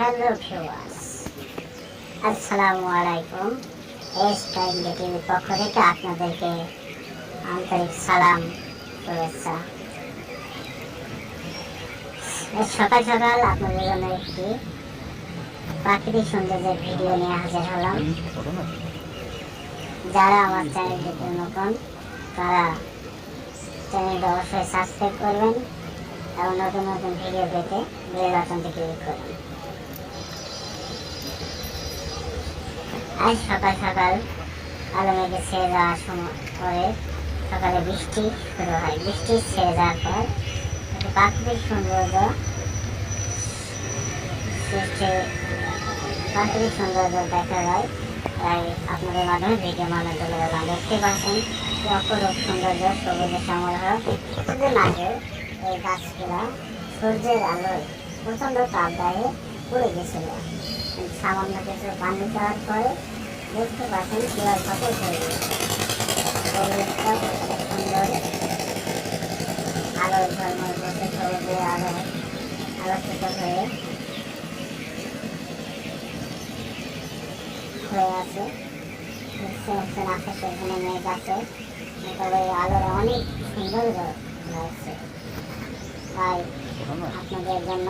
Hello viewers, আসসালামু আলাইকুম। S time টিভির পক্ষ থেকে আপনাদেরকে আন্তরিক সালাম, শুভেচ্ছা। সকাল সকাল আপনাদের জন্য একটি প্রাকৃতিক সৌন্দর্যের ভিডিও নিয়ে হাজির হলাম। যারা আমার চ্যানেলটিতে নতুন, তারা চ্যানেলটা অবশ্যই সাবস্ক্রাইব করবেন এবং নতুন নতুন ভিডিও পেতে বেল বাটনটি ক্লিক করুন আজ সকাল সকাল আলো মেঘে ছেড়ে যাওয়ার সময় পরে সকালে বৃষ্টি শুরু হয়। বৃষ্টি ছেড়ে যাওয়ার পর প্রাকৃতিক সৌন্দর্য প্রাকৃতিক সৌন্দর্য দেখা যায়। তাই আপনাদের মাধ্যমে ভিডিও মানে দিলাম দেখতে পাচ্ছেন অপরূপ সৌন্দর্য, সবুজ সমারোহ কিছুদিন আগে এই গাছগুলা সূর্যের আলোয় প্রচণ্ড তাপদাহে পড়ে গেছিল পানি দেওয়ার পরে দেখতে পাচ্ছেন শিলার কত সুন্দর। আলোর ঝলমল করতে সবুজে আলো, আলোকিত হয়ে হয়ে আছে। দেখতে পাচ্ছেন আছে। তবে আলোর অনেক সুন্দর লাগছে তাই আপনাদের জন্য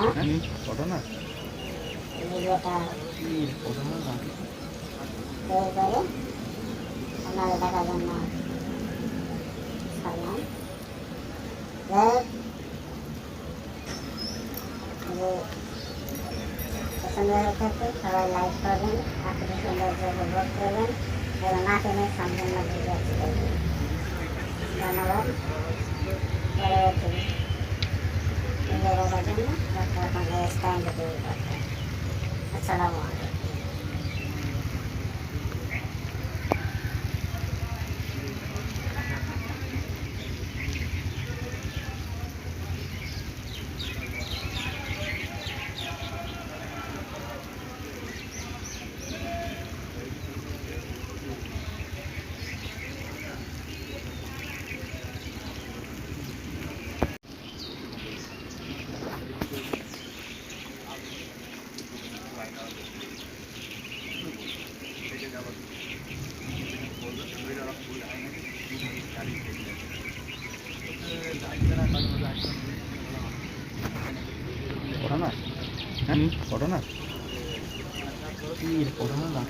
ভিডিওটা তৈরি করে আপনাদের দেখার জন্য ছাড়লাম পছন্দ হয়ে থাকে সবাই লাইক ধন্যবাদ পরবর্তী ভিডিও দেখার জন্য ডক্টর তৈরি করতে আসসালামু করোনার হ্যাঁ করোনার কি করোনার